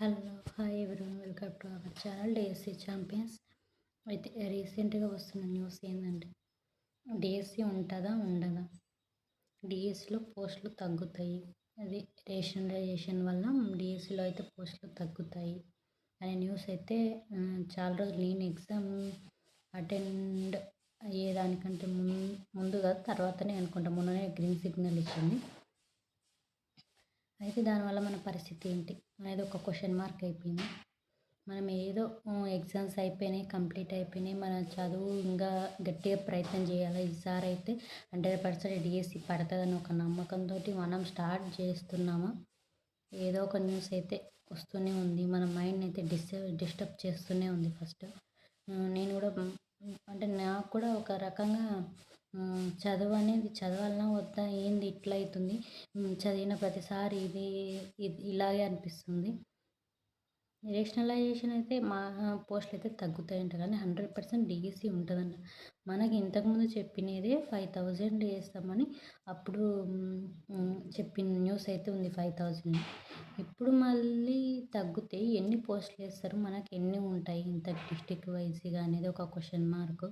Hello hi everyone welcome to our channel DSC champions. అయితే రీసెంట్గా వస్తున్న న్యూస్ ఏంటంటే డిఎస్సి ఉంటుందా ఉండదా? డిఎస్సిలో పోస్టులు తగ్గుతాయి. అది రేషనలైజేషన్ వల్ల డిఎస్సిలో అయితే పోస్టులు తగ్గుతాయి అనే న్యూస్ అయితే చాలా రోజులు నేను ఎగ్జామ్ అటెండ్ అయ్యేదానికంటే ముందు ముందుగా తర్వాతనే అనుకుంటా మొన్ననే గ్రీన్ సిగ్నల్ ఇచ్చింది. అయితే దానివల్ల మన పరిస్థితి ఏంటి? అనేది ఒక క్వశ్చన్ మార్క్ అయిపోయింది. మనం ఏదో ఎగ్జామ్స్ అయిపోయినాయి కంప్లీట్ అయిపోయినాయి మన చదువు ఇంకా గట్టిగా ప్రయత్నం చేయాలి. ఈసారి అయితే హండ్రెడ్ పర్సెంట్ డిఎస్సి పడుతుందని ఒక నమ్మకంతో మనం స్టార్ట్ చేస్తున్నామా? ఏదో ఒక న్యూస్ అయితే వస్తూనే ఉంది. మన మైండ్ అయితే డిస్టర్బ్ డిస్టర్బ్ చేస్తూనే ఉంది ఫస్ట్ నేను కూడా అంటే నాకు కూడా ఒక రకంగా చదువు అనేది చదవాలన్నా వద్దా ఏంది ఇట్లా అవుతుంది? చదివిన ప్రతిసారి ఇది ఇలాగే అనిపిస్తుంది. రేషనలైజేషన్ అయితే మా పోస్టులు అయితే తగ్గుతాయంట కానీ హండ్రెడ్ పర్సెంట్ డిఎస్సి ఉంటుందంట. మనకి ఇంతకుముందు చెప్పినదే ఫైవ్ థౌజండ్ వేస్తామని అప్పుడు చెప్పిన న్యూస్ అయితే ఉంది ఫైవ్ థౌజండ్ ఇప్పుడు మళ్ళీ తగ్గితే ఎన్ని పోస్టులు వేస్తారు మనకి ఎన్ని ఉంటాయి? ఇంత డిస్టిక్ వైజ్గా అనేది ఒక క్వశ్చన్ మార్క్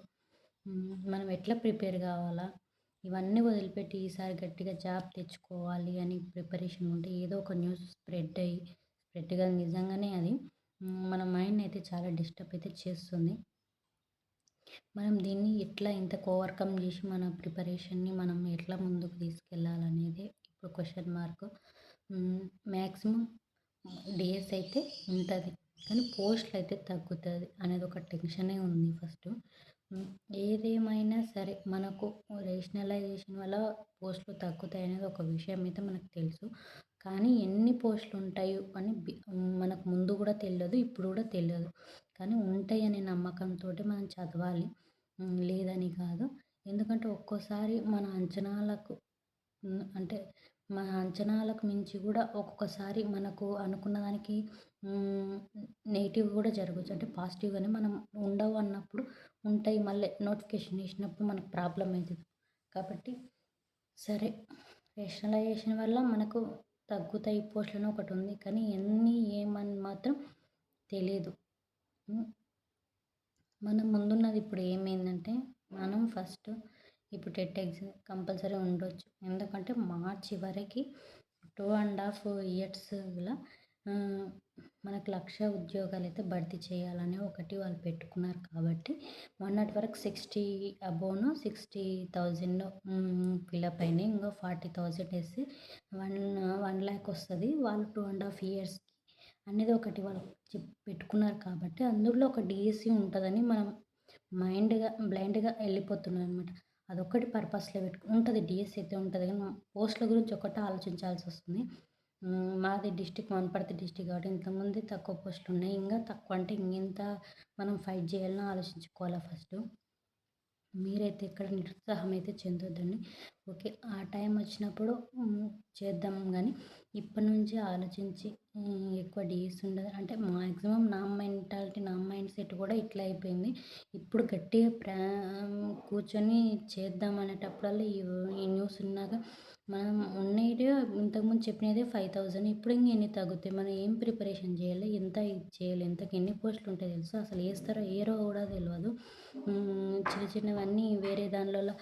మనం ఎట్లా ప్రిపేర్ కావాలా? ఇవన్నీ వదిలిపెట్టి ఈసారి గట్టిగా జాబ్ తెచ్చుకోవాలి అని ప్రిపరేషన్ ఉంటే ఏదో ఒక న్యూస్ స్ప్రెడ్ అయ్యి స్ప్రెడ్గా నిజంగానే అది. మన మైండ్ అయితే చాలా డిస్టర్బ్ అయితే చేస్తుంది. మనం దీన్ని ఎట్లా ఇంత ఓవర్కమ్ చేసి మన ప్రిపరేషన్ని మనం ఎట్లా ముందుకు తీసుకెళ్ళాలనేది ఇప్పుడు క్వశ్చన్ మార్క్. మ్యాక్సిమం డేస్ అయితే ఉంటుంది. కానీ పోస్ట్లు అయితే తగ్గుతుంది అనేది ఒక టెన్షనే ఉంది ఫస్ట్. ఏదేమైనా సరే మనకు రేషనలైజేషన్ వల్ల పోస్టులు తగ్గుతాయి అనేది ఒక విషయం అయితే మనకు తెలుసు. కానీ ఎన్ని పోస్టులు ఉంటాయో అని మనకు ముందు కూడా తెలియదు ఇప్పుడు కూడా తెలియదు. కానీ ఉంటాయి అనే నమ్మకంతో మనం చదవాలి. లేదని కాదు. ఎందుకంటే ఒక్కోసారి మన అంచనాలకు అంటే మన అంచనాలకు మించి కూడా ఒక్కొక్కసారి మనకు అనుకున్న దానికి నెగిటివ్ కూడా జరగవచ్చు. అంటే పాజిటివ్గానే మనం ఉండవు అన్నప్పుడు ఉంటాయి. మళ్ళీ నోటిఫికేషన్ వేసినప్పుడు మనకు ప్రాబ్లం అవుతుంది. కాబట్టి సరే రేషనలైజేషన్ వల్ల మనకు తగ్గుతాయి. పోస్టులను ఒకటి ఉంది. కానీ ఎన్ని ఏమని మాత్రం తెలియదు మనం ముందున్నది ఇప్పుడు ఏమైందంటే మనం ఫస్ట్ ఇప్పుడు టెట్ ఎగ్జామ్ కంపల్సరీ ఉండొచ్చు. ఎందుకంటే మార్చి వరకు టూ అండ్ హాఫ్ ఇయర్స్ ఇలా మనకు లక్ష ఉద్యోగాలు అయితే భర్తీ చేయాలని ఒకటి వాళ్ళు పెట్టుకున్నారు కాబట్టి మొన్నటి వరకు సిక్స్టీ అబోను సిక్స్టీ థౌజండ్ ఫిలప్ అయినాయి. ఇంకో ఫార్టీ థౌజండ్ వేసి వన్ వన్ ల్యాక్ వస్తుంది. వాళ్ళు టూ అండ్ హాఫ్ ఇయర్స్కి అనేది ఒకటి వాళ్ళు పెట్టుకున్నారు కాబట్టి అందులో ఒక డిఎస్సి ఉంటుందని మనం మైండ్గా బ్లైండ్గా వెళ్ళిపోతున్నాం అనమాట అదొక్కటి పర్పస్లో పెట్టుకు ఉంటుంది. డిఎస్ అయితే ఉంటుంది. కానీ పోస్టుల గురించి ఒకటి ఆలోచించాల్సి వస్తుంది. మాది డిస్టిక్ వనపర్తి డిస్టిక్ కాబట్టి ఇంతకుముందే తక్కువ పోస్టులు ఉన్నాయి. ఇంకా తక్కువ అంటే ఇంకెంత మనం ఫైట్ చేయాలని ఆలోచించుకోవాలి ఫస్ట్ మీరైతే ఇక్కడ నిరుత్సాహం అయితే చెందొద్దండి. ఓకే ఆ టైం వచ్చినప్పుడు చేద్దాం కానీ ఇప్పటి నుంచి ఆలోచించి ఎక్కువ డీస్ ఉండదు. అంటే మ్యాక్సిమం నా మెంటాలిటీ నా మైండ్ సెట్ కూడా ఇట్లా అయిపోయింది. ఇప్పుడు గట్టిగా ప్రా కూర్చొని చేద్దాం అనేటప్పుడల్లా ఈ న్యూస్ ఉన్నాక మనం ఉన్నది ఇంతకుముందు చెప్పినదే ఫైవ్ థౌజండ్ ఇప్పుడు ఇంక ఎన్ని తగ్గుతాయి? మనం ఏం ప్రిపరేషన్ చేయాలి? ఎంత ఇది చేయాలి? ఎంతకి ఎన్ని పోస్టులు ఉంటాయి తెలుసు? అసలు వేస్తారో ఏరో కూడా తెలియదు చిన్న చిన్నవన్నీ వేరే దానిలో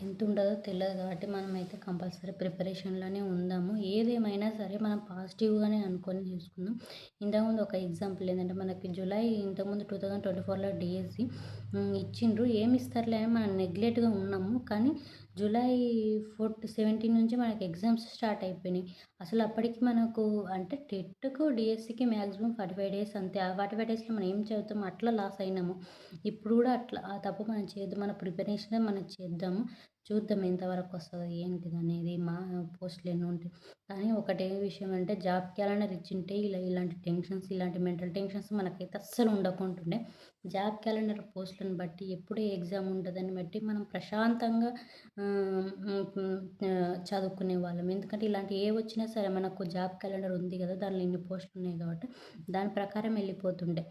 ఎంత ఉండదో తెలియదు కాబట్టి మనం అయితే కంపల్సరీ ప్రిపరేషన్లోనే ఉందాము. ఏదేమైనా సరే మనం పాజిటివ్గానే అనుకొని చూసుకుందాం. ఇంతకుముందు ఒక ఎగ్జాంపుల్ ఏంటంటే మనకి జూలై ఇంతకుముందు టూ థౌజండ్ ట్వంటీ ఫోర్లో డిఎస్సి ఇచ్చిండ్రు. ఏమి ఇస్తారులే అని మనం నెగ్లెక్ట్గా ఉన్నాము. కానీ జూలై ఫోర్త్ సెవెంటీన్ నుంచి మనకి ఎగ్జామ్స్ స్టార్ట్ అయిపోయినాయి. అసలు అప్పటికి మనకు అంటే టెట్కు డిఎస్సికి మ్యాక్సిమం ఫార్టీ ఫైవ్ డేస్ అంతే. ఆ ఫార్టీ ఫైవ్ డేస్లో మనం ఏం చదువుతామో అట్లా లాస్ అయినాము. ఇప్పుడు కూడా అట్లా ఆ తప్పు మనం చేద్దాం మన ప్రిపరేషన్ మనం చేద్దాము. చూద్దాం ఎంతవరకు వస్తుంది ఏంటిది అనేది మా పోస్టులు ఎన్ని ఉంటాయి కానీ ఒకటే విషయం అంటే జాబ్ క్యాలెండర్ ఇచ్చింటే ఇలా ఇలాంటి టెన్షన్స్ ఇలాంటి మెంటల్ టెన్షన్స్ మనకైతే అస్సలు ఉండకుంటుండే. జాబ్ క్యాలెండర్ పోస్టులను బట్టి ఎప్పుడే ఎగ్జామ్ ఉంటుందని బట్టి మనం ప్రశాంతంగా చదువుకునే వాళ్ళం. ఎందుకంటే ఇలాంటి ఏ వచ్చినా సరే మనకు జాబ్ క్యాలెండర్ ఉంది కదా దానిలో ఇన్ని పోస్టులు ఉన్నాయి కాబట్టి దాని ప్రకారం వెళ్ళిపోతుండే.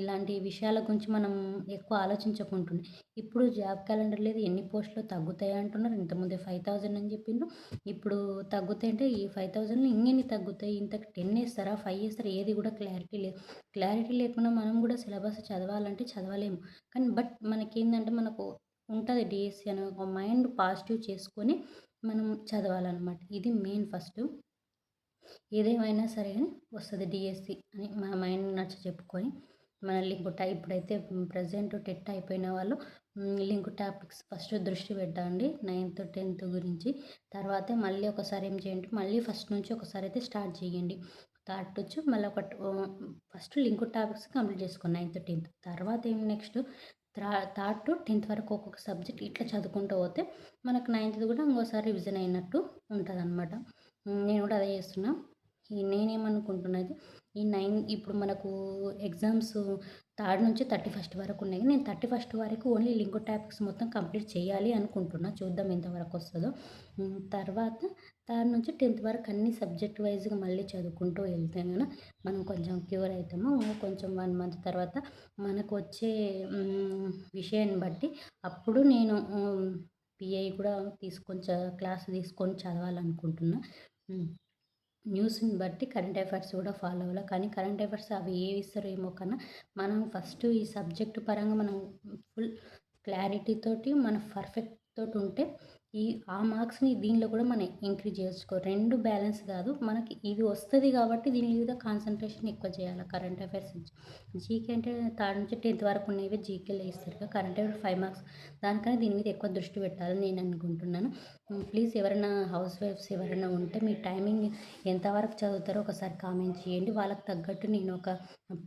ఇలాంటి విషయాల గురించి మనం ఎక్కువ ఆలోచించకుంటుండే. ఇప్పుడు జాబ్ క్యాలెండర్ లేదు ఎన్ని పోస్టులు తగ్గుతాయి అంటున్నారు. ఇంతకుముందే ఫైవ్ థౌజండ్ అని చెప్పిండ్రు. ఇప్పుడు తగ్గుతాయి అంటే ఈ ఫైవ్ థౌజండ్లో ఇంకెన్ని తగ్గుతాయి? ఇంతకు టెన్ వేస్తారా? ఫైవ్ వేస్తారా? ఏది కూడా క్లారిటీ లేదు. క్లారిటీ లేకుండా మనం కూడా సిలబస్ చదవాలంటే చదవలేము. కానీ బట్ మనకేంటంటే మనకు ఉంటుంది డిఎస్సి అని ఒక మైండ్ పాజిటివ్ చేసుకొని మనం చదవాలన్నమాట. ఇది మెయిన్ ఫస్ట్. ఏదేమైనా సరే వస్తుంది డిఎస్సి అని మన మైండ్ నచ్చ చెప్పుకొని మనల్ని ఇప్పుడు ఇప్పుడైతే ప్రజెంట్ టెట్ అయిపోయిన వాళ్ళు లింక్ టాపిక్స్ ఫస్ట్ దృష్టి పెట్టండి నైన్త్ టెన్త్ గురించి. తర్వాతే మళ్ళీ ఒకసారి ఏం చేయండి మళ్ళీ ఫస్ట్ నుంచి ఒకసారి అయితే స్టార్ట్ చేయండి. థర్డ్ వచ్చి మళ్ళీ ఒక ఫస్ట్ లింక్ టాపిక్స్ కంప్లీట్ చేసుకోండి నైన్త్ టెన్త్ తర్వాత ఏం నెక్స్ట్ థర్డ్ టు టెన్త్ వరకు ఒక్కొక్క సబ్జెక్ట్ ఇట్లా చదువుకుంటూ పోతే మనకు నైన్త్ కూడా ఇంకోసారి రివిజన్ అయినట్టు ఉంటుంది అనమాట నేను కూడా అదే చేస్తున్నా. నేనేమనుకుంటున్నది ఈ నైన్ ఇప్పుడు మనకు ఎగ్జామ్స్ థర్డ్ నుంచి థర్టీ ఫస్ట్ వరకు ఉన్నాయి. నేను థర్టీ ఫస్ట్ వరకు ఓన్లీ లింగో టాపిక్స్ మొత్తం కంప్లీట్ చేయాలి అనుకుంటున్నా. చూద్దాం ఎంతవరకు వస్తుందో. తర్వాత థర్డ్ నుంచి టెన్త్ వరకు అన్ని సబ్జెక్ట్ వైజ్గా మళ్ళీ చదువుకుంటూ వెళ్తే కనుక మనం కొంచెం క్యూర్ అవుతాము కొంచెం వన్ మంత్ తర్వాత మనకు వచ్చే విషయాన్ని బట్టి అప్పుడు నేను పిఐ కూడా తీసుకొని క్లాస్ తీసుకొని చదవాలనుకుంటున్నా. న్యూస్ని బట్టి కరెంట్ అఫైర్స్ కూడా ఫాలో అవ్వాలి. కానీ కరెంట్ అఫైర్స్ అవి ఏవి ఇస్తారో ఏమో కన్నా మనం ఫస్ట్ ఈ సబ్జెక్ట్ పరంగా మనం ఫుల్ క్లారిటీతోటి మన పర్ఫెక్ట్ తోటి ఉంటే ఈ ఆ మార్క్స్ని దీనిలో కూడా మనం ఇంక్రీజ్ చేసుకో రెండు బ్యాలెన్స్ కాదు మనకి ఇది వస్తుంది కాబట్టి దీని మీద కాన్సన్ట్రేషన్ ఎక్కువ చేయాలి కరెంట్ అఫైర్స్ జీకే అంటే థర్డ్ నుంచి టెన్త్ వరకు ఉన్నవి జీకేలో ఇస్తారు కరెంట్ అఫైర్ ఫైవ్ మార్క్స్. దానికన్నా దీని మీద ఎక్కువ దృష్టి పెట్టాలని నేను అనుకుంటున్నాను. ప్లీజ్ ఎవరైనా హౌస్ వైఫ్స్ ఎవరైనా ఉంటే మీ టైమింగ్ ఎంతవరకు చదువుతారో ఒకసారి కామెంట్ చేయండి. వాళ్ళకి తగ్గట్టు నేను ఒక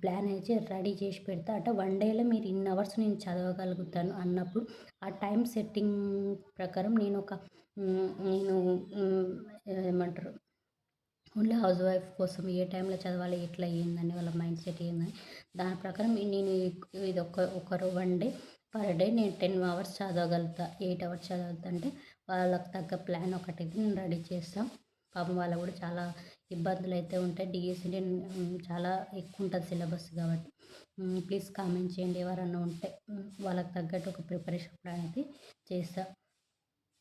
ప్లాన్ అయితే రెడీ చేసి పెడతా. అంటే వన్ డేలో మీరు ఇన్ అవర్స్ నేను చదవగలుగుతాను అన్నప్పుడు ఆ టైం సెట్టింగ్ ప్రకారం నేను ఒక నేను ఏమంటారు? ఓన్లీ హౌస్ వైఫ్ కోసం ఏ టైంలో చదవాలి ఎట్లా ఏందని వాళ్ళ మైండ్ సెట్ ఏందని. దాని ప్రకారం నేను ఇది ఒక ఒకరు వన్ డే పర్ డే నేను టెన్ అవర్స్ చదవగలుగుతా ఎయిట్ అవర్స్ చదవగలుగుతా అంటే వాళ్ళకి తగ్గ ప్లాన్ ఒకటి నేను రెడీ చేస్తాను పాపం వాళ్ళకు కూడా చాలా ఇబ్బందులు అయితే ఉంటాయి. డిఎస్సీ చాలా ఎక్కువ ఉంటుంది సిలబస్ కాబట్టి. ప్లీజ్ కామెంట్ చేయండి ఎవరన్నా ఉంటే వాళ్ళకి తగ్గట్టు ఒక ప్రిపరేషన్ ప్లాన్ చేస్తా.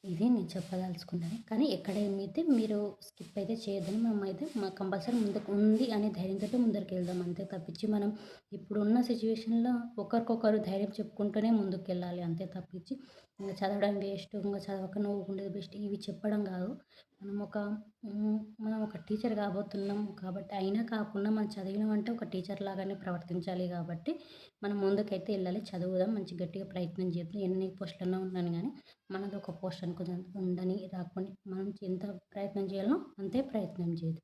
ఇది నేను చెప్పదలుచుకున్నది. కానీ ఎక్కడైతే మీరు స్కిప్ అయితే చేయొద్దని మనం అయితే మా కంపల్సరీ ముందుకు ఉంది అనే ధైర్యంతో ముందరికి వెళ్దాం. అంతే తప్పించి మనం ఇప్పుడున్న సిచ్యువేషన్లో ఒకరికొకరు ధైర్యం చెప్పుకుంటూనే ముందుకు వెళ్ళాలి అంతే తప్పించి ఇంకా చదవడం వేస్ట్ ఇంకా చదవక నువ్వు ఉండేది బెస్ట్ ఇవి చెప్పడం కాదు. మనం ఒక మనం ఒక టీచర్ కాబోతున్నాం కాబట్టి అయినా కాకుండా మనం చదివినామంటే ఒక టీచర్ లాగానే ప్రవర్తించాలి కాబట్టి మనం ముందుకైతే వెళ్ళాలి చదువుదాం మంచి గట్టిగా ప్రయత్నం చేద్దాం. ఎన్ని పోస్టులన్నా ఉన్నాను కానీ మనది ఒక పోస్ట్ అనుకుందాం ఉండని రాకుండా మనం ఎంత ప్రయత్నం చేయాలో అంతే ప్రయత్నం చేయదు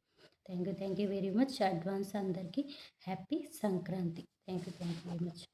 thank you thank you very much. Advance అందరికీ happy Sankranti. Thank you thank you very much.